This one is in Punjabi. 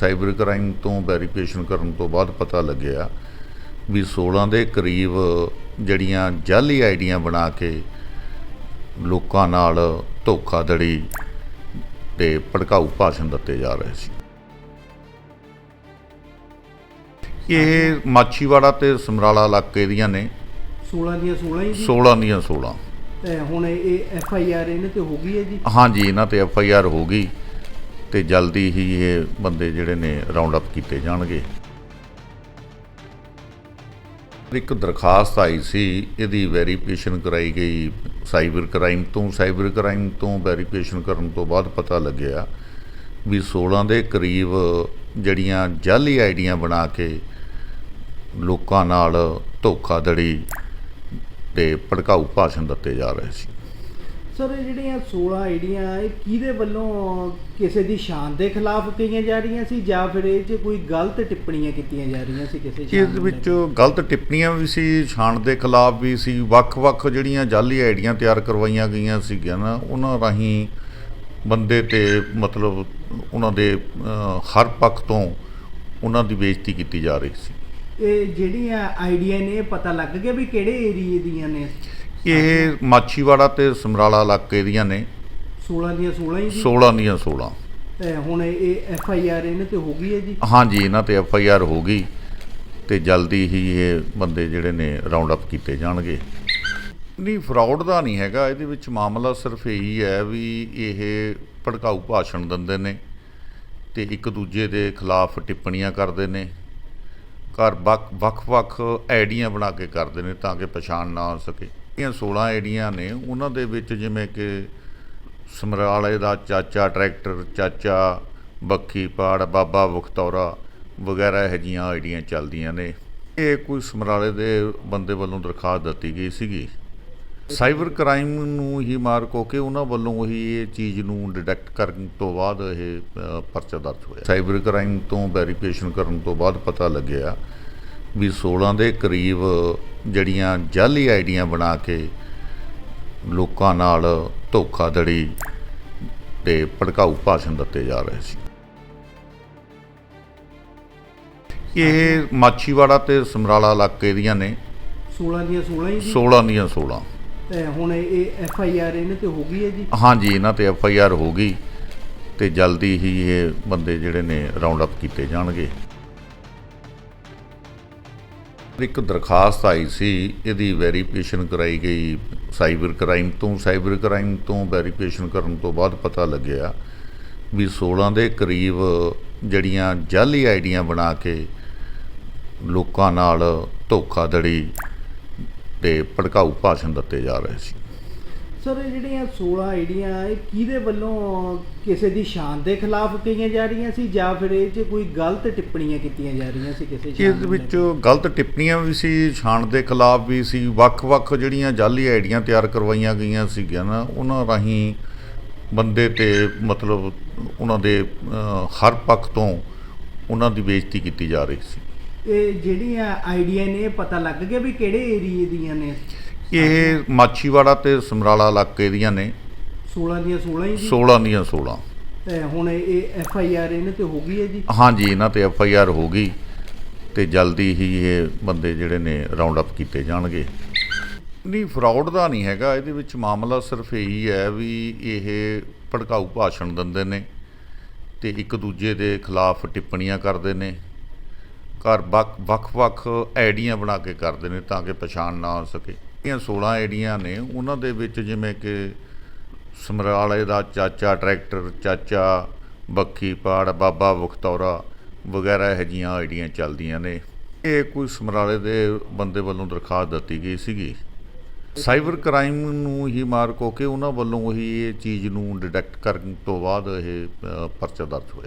ਸਾਈਬਰ ਕ੍ਰਾਈਮ ਤੋਂ ਵੈਰੀਫਿਕੇਸ਼ਨ ਕਰਨ ਤੋਂ ਬਾਅਦ ਪਤਾ ਲੱਗਿਆ ਵੀ 16 ਦੇ ਕਰੀਬ ਜਿਹੜੀਆਂ ਜਾਲੀ ਆਈਡੀਆਂ ਬਣਾ ਕੇ ਲੋਕਾਂ ਨਾਲ ਧੋਖਾਧੜੀ ਤੇ ਭੜਕਾਊ ਭਾਸ਼ਣ ਦਿੱਤੇ ਜਾ ਰਹੇ ਸੀ। ਇਹ ਮਾਛੀਵਾੜਾ ਤੇ ਸਮਰਾਲਾ ਇਲਾਕੇ ਦੀਆਂ ਨੇ। 16 ਦੀਆਂ 16 ਹੀ ਜੀ? 16 ਦੀਆਂ 16 ਤੇ ਹੁਣ ਇਹ ਐਫ ਆਈ ਆਰ ਇਹਨਾਂ ਤੇ ਹੋ ਗਈ ਹੈ ਜੀ? ਹਾਂਜੀ ਇਹਨਾਂ ਤੇ ਐਫ ਆਈ ਆਰ ਹੋ ਗਈ। ਤੇ ਜਲਦੀ ਹੀ ਇਹ ਬੰਦੇ ਜਿਹੜੇ ਨੇ ਰਾਉਂਡ ਅਪ ਕੀਤੇ ਜਾਣਗੇ। ਇੱਕ ਦਰਖਾਸਤ ਆਈ ਸੀ, ਇਹਦੀ ਵੈਰੀਫਿਕੇਸ਼ਨ ਕਰਾਈ ਗਈ ਸਾਈਬਰ ਕ੍ਰਾਈਮ ਤੋਂ। ਸਾਈਬਰ ਕ੍ਰਾਈਮ ਤੋਂ ਵੈਰੀਫਿਕੇਸ਼ਨ ਕਰਨ ਤੋਂ ਬਾਅਦ ਪਤਾ ਲੱਗਿਆ ਵੀ 16 ਦੇ ਕਰੀਬ ਜਿਹੜੀਆਂ ਜਾਲੀ ਆਈਡੀਆਂ ਬਣਾ ਕੇ ਲੋਕਾਂ ਨਾਲ ਧੋਖਾਧੜੀ ਤੇ ਭੜਕਾਊ ਭਾਸ਼ਣ ਦਿੱਤੇ ਜਾ ਰਹੇ ਸੀ। ਸਰ ਇਹ ਜਿਹੜੀਆਂ 16 ਆਈਡੀਆਂ ਇਹ ਕਿਹਦੇ ਵੱਲੋਂ ਕਿਸੇ ਦੀ ਸ਼ਾਨ ਦੇ ਖਿਲਾਫ ਕਹੀਆਂ ਜਾ ਰਹੀਆਂ ਸੀ ਜਾਂ ਫਿਰ ਇਹ 'ਚ ਕੋਈ ਗਲਤ ਟਿੱਪਣੀਆਂ ਕੀਤੀਆਂ ਜਾ ਰਹੀਆਂ ਸੀ ਕਿਸੇ ਸ਼ਾਨ ਇਸ ਨੂੰ ਵਿੱਚ ਗਲਤ ਟਿੱਪਣੀਆਂ ਵੀ ਸੀ ਛਾਣ ਦੇ ਖਿਲਾਫ ਵੀ ਸੀ ਵੱਖ-ਵੱਖ ਜਿਹੜੀਆਂ ਜਾਲੀ ਆਈਡੀਆਂ ਤਿਆਰ ਕਰਵਾਈਆਂ ਗਈਆਂ ਸੀਗੀਆਂ ਨਾ ਉਹਨਾਂ ਰਾਹੀਂ ਬੰਦੇ ਤੇ ਮਤਲਬ ਉਹਨਾਂ ਦੇ ਹਰ ਪੱਖ ਤੋਂ ਉਹਨਾਂ ਦੀ ਬੇਇੱਜ਼ਤੀ ਕੀਤੀ ਜਾ ਰਹੀ ਸੀ? ਇਹ ਜਿਹੜੀਆਂ ਆਈਡੀਆਂ ਨੇ ਪਤਾ ਲੱਗ ਗਿਆ ਵੀ ਕਿਹੜੇ ਏਰੀਏ ਦੀਆਂ ਨੇ ਇਹ ਮਾਛੀਵਾੜਾ ਤੇ ਸਮਰਾਲਾ ਇਲਾਕੇ ਦੀਆਂ ਨੇ। 16 ਦੀਆਂ 16 ਹੀ ਜੀ 16 ਦੀਆਂ 16 ਤੇ ਹੁਣ ਇਹ ਐਫ ਆਈ ਆਰ ਇਹਨਾਂ ਤੇ ਹੋ ਗਈ ਹੈ ਜੀ? ਹਾਂਜੀ ਇਹਨਾਂ ਤੇ ਐਫ ਆਈ ਆਰ ਹੋ ਗਈ ਤੇ ਜਲਦੀ ਹੀ ਇਹ ਬੰਦੇ ਜਿਹੜੇ ਨੇ ਰਾਉਂਡ ਅਪ ਕੀਤੇ ਜਾਣਗੇ। ਨਹੀਂ ਫਰਾਡ ਦਾ ਨਹੀਂ ਹੈਗਾ ਇਹਦੇ ਵਿੱਚ ਮਾਮਲਾ ਸਿਰਫ ਇਹੀ ਹੈ ਵੀ ਇਹ ਭੜਕਾਊ ਭਾਸ਼ਣ ਦਿੰਦੇ ਨੇ ਤੇ ਇੱਕ ਦੂਜੇ ਦੇ ਖਿਲਾਫ ਟਿੱਪਣੀਆਂ ਕਰਦੇ ਨੇ। ਘਰ ਵੱਖ ਵੱਖ-ਵੱਖ ਆਈਡੀਆਂ ਬਣਾ ਕੇ ਕਰਦੇ ਨੇ ਤਾਂ ਕਿ ਪਛਾਣ ਨਾ ਆ ਸਕੇ। ਇਹ 16 ਆਈਡੀਆਂ ਨੇ, ਉਹਨਾਂ ਦੇ ਵਿੱਚ ਜਿਵੇਂ ਕਿ ਸਮਰਾਲੇ ਦਾ ਚਾਚਾ, ਟਰੈਕਟਰ, ਚਾਚਾ, ਬੱਖੀ, ਪਾੜ, ਬਾਬਾ ਬਖਤੌਰਾ ਵਗੈਰਾ ਇਹੋ ਜਿਹੀਆਂ ਆਈਡੀਆਂ ਚੱਲਦੀਆਂ ਨੇ। ਇਹ ਕੋਈ ਸਮਰਾਲੇ ਦੇ ਬੰਦੇ ਵੱਲੋਂ ਦਰਖਾਸਤ ਦਿੱਤੀ ਗਈ ਸੀਗੀ। ਸਾਈਬਰ ਕ੍ਰਾਈਮ ਨੂੰ ਹੀ ਮਾਰ ਕੋ ਕੇ ਉਹਨਾਂ ਵੱਲੋਂ ਹੀ ਇਹ ਚੀਜ਼ ਨੂੰ ਡਿਟੈਕਟ ਕਰਨ ਤੋਂ ਬਾਅਦ ਇਹ ਪਰਚਾ ਦਰਜ ਹੋਇਆ। ਸਾਈਬਰ ਕ੍ਰਾਈਮ ਤੋਂ ਵੈਰੀਫਿਕੇਸ਼ਨ ਕਰਨ ਤੋਂ ਬਾਅਦ ਪਤਾ ਲੱਗਿਆ ਵੀ 16 ਦੇ ਕਰੀਬ ਜਿਹੜੀਆਂ ਜਾਲੀ ਆਈਡੀਆਂ ਬਣਾ ਕੇ ਲੋਕਾਂ ਨਾਲ ਧੋਖਾਧੜੀ ਤੇ ਭੜਕਾਊ ਭਾਸ਼ਣ ਦਿੱਤੇ ਜਾ ਰਹੇ ਸੀ। ਇਹ ਮਾਛੀਵਾੜਾ ਤੇ ਸਮਰਾਲਾ ਇਲਾਕੇ ਦੀਆਂ ਨੇ। 16 ਦੀਆਂ 16 ਹੀ ਜੀ? 16 ਦੀਆਂ 16 ਤੇ ਹੁਣ ਇਹ ਐਫ ਆਈ ਆਰ ਇਹਨਾਂ ਤੇ ਹੋ ਗਈ ਹੈ ਜੀ? ਹਾਂਜੀ ਇਹਨਾਂ ਤੇ ਐਫ ਆਈ ਆਰ ਹੋ ਗਈ ਤੇ ਜਲਦੀ ਹੀ ਇਹ ਬੰਦੇ ਜਿਹੜੇ ਨੇ ਰਾਉਂਡ ਅਪ ਕੀਤੇ ਜਾਣਗੇ। ਇੱਕ ਦਰਖਾਸਤ ਆਈ ਸੀ, ਇਹਦੀ ਵੈਰੀਫਿਕੇਸ਼ਨ ਕਰਾਈ ਗਈ ਸਾਈਬਰ ਕ੍ਰਾਈਮ ਤੋਂ। ਸਾਈਬਰ ਕ੍ਰਾਈਮ ਤੋਂ ਵੈਰੀਫਿਕੇਸ਼ਨ ਕਰਨ ਤੋਂ ਬਾਅਦ ਪਤਾ ਲੱਗਿਆ ਵੀ 16 ਦੇ ਕਰੀਬ ਜਿਹੜੀਆਂ ਜਾਲੀ ਆਈਡੀਆਂ ਬਣਾ ਕੇ ਲੋਕਾਂ ਨਾਲ ਧੋਖਾਧੜੀ ਤੇ ਭੜਕਾਊ ਭਾਸ਼ਣ ਦਿੱਤੇ ਜਾ ਰਹੇ ਸੀ। ਸਰ ਇਹ ਜਿਹੜੀਆਂ 16 ਆਈਡੀਆਂ ਇਹ ਕਿਹਦੇ ਵੱਲੋਂ ਕਿਸੇ ਦੀ ਸ਼ਾਨ ਦੇ ਖਿਲਾਫ ਕਹੀਆਂ ਜਾ ਰਹੀਆਂ ਸੀ ਜਾਂ ਫਿਰ ਇਹ 'ਚ ਕੋਈ ਗਲਤ ਟਿੱਪਣੀਆਂ ਕੀਤੀਆਂ ਜਾ ਰਹੀਆਂ ਸੀ ਕਿਸੇ ਸ਼ਾਨ ਇਸ ਵਿੱਚ? ਗਲਤ ਟਿੱਪਣੀਆਂ ਵੀ ਸੀ ਛਾਣ ਦੇ ਖਿਲਾਫ ਵੀ ਸੀ ਵੱਖ-ਵੱਖ ਜਿਹੜੀਆਂ ਜਾਲੀ ਆਈਡੀਆਂ ਤਿਆਰ ਕਰਵਾਈਆਂ ਗਈਆਂ ਸੀਗੀਆਂ ਨਾ ਉਹਨਾਂ ਰਾਹੀਂ ਬੰਦੇ ਤੇ ਮਤਲਬ ਉਹਨਾਂ ਦੇ ਹਰ ਪੱਖ ਤੋਂ ਉਹਨਾਂ ਦੀ ਬੇਇੱਜ਼ਤੀ ਕੀਤੀ ਜਾ ਰਹੀ ਸੀ ਇਹ ਜਿਹੜੀਆਂ ਆਈਡੀਆਂ ਨੇ ਪਤਾ ਲੱਗ ਗਿਆ ਵੀ ਕਿਹੜੇ ਏਰੀਏ ਦੀਆਂ ਨੇ ਇਹ ਮਾਛੀਵਾੜਾ ਤੇ ਸਮਰਾਲਾ ਇਲਾਕੇ ਦੀਆਂ ਨੇ। 16 ਦੀਆਂ 16 ਹੀ ਜੀ? 16 ਦੀਆਂ 16 ਤੇ ਹੁਣ ਇਹ ਐਫ ਆਈ ਆਰ ਇਹਨਾਂ ਤੇ ਹੋ ਗਈ ਹੈ ਜੀ? ਹਾਂਜੀ ਇਹਨਾਂ ਤੇ ਐਫ ਆਈ ਆਰ ਹੋ ਗਈ ਤੇ ਜਲਦੀ ਹੀ ਇਹ ਬੰਦੇ ਜਿਹੜੇ ਨੇ ਰਾਉਂਡ ਅਪ ਕੀਤੇ ਜਾਣਗੇ। ਨਹੀਂ ਫਰਾਡ ਦਾ ਨਹੀਂ ਹੈਗਾ ਇਹਦੇ ਵਿੱਚ ਮਾਮਲਾ ਸਿਰਫ ਇਹੀ ਹੈ ਵੀ ਇਹ ਭੜਕਾਊ ਭਾਸ਼ਣ ਦਿੰਦੇ ਨੇ ਤੇ ਇੱਕ ਦੂਜੇ ਦੇ ਖਿਲਾਫ ਟਿੱਪਣੀਆਂ ਕਰਦੇ ਨੇ। ਘਰ ਵੱਖ ਵੱਖ-ਵੱਖ ਆਈਡੀਆਂ ਬਣਾ ਕੇ ਕਰਦੇ ਨੇ ਤਾਂ ਕਿ ਪਛਾਣ ਨਾ ਆ ਸਕੇ। ਇਹ 16 ਆਈਡੀਆਂ ਨੇ, ਉਹਨਾਂ ਦੇ ਵਿੱਚ ਜਿਵੇਂ ਕਿ ਸਮਰਾਲੇ ਦਾ ਚਾਚਾ ਟਰੈਕਟਰ, ਚਾਚਾ ਬੱਕੀ ਪਾੜ, ਬਾਬਾ ਬਖਤੌਰਾ ਵਗੈਰਾ ਇਹੋ ਜਿਹੀਆਂ ਆਈਡੀਆਂ ਚੱਲਦੀਆਂ ਨੇ। ਇਹ ਕੋਈ ਸਮਰਾਲੇ ਦੇ ਬੰਦੇ ਵੱਲੋਂ ਦਰਖਾਸਤ ਦਿੱਤੀ ਗਈ ਸੀਗੀ। ਸਾਈਬਰ ਕ੍ਰਾਈਮ ਨੂੰ ਹੀ ਮਾਰ ਕੋ ਕੇ ਉਹਨਾਂ ਵੱਲੋਂ ਹੀ ਇਹ ਚੀਜ਼ ਨੂੰ ਡਿਟੈਕਟ ਕਰਨ ਤੋਂ ਬਾਅਦ ਇਹ ਪਰਚਾ ਦਰਜ ਹੋਇਆ।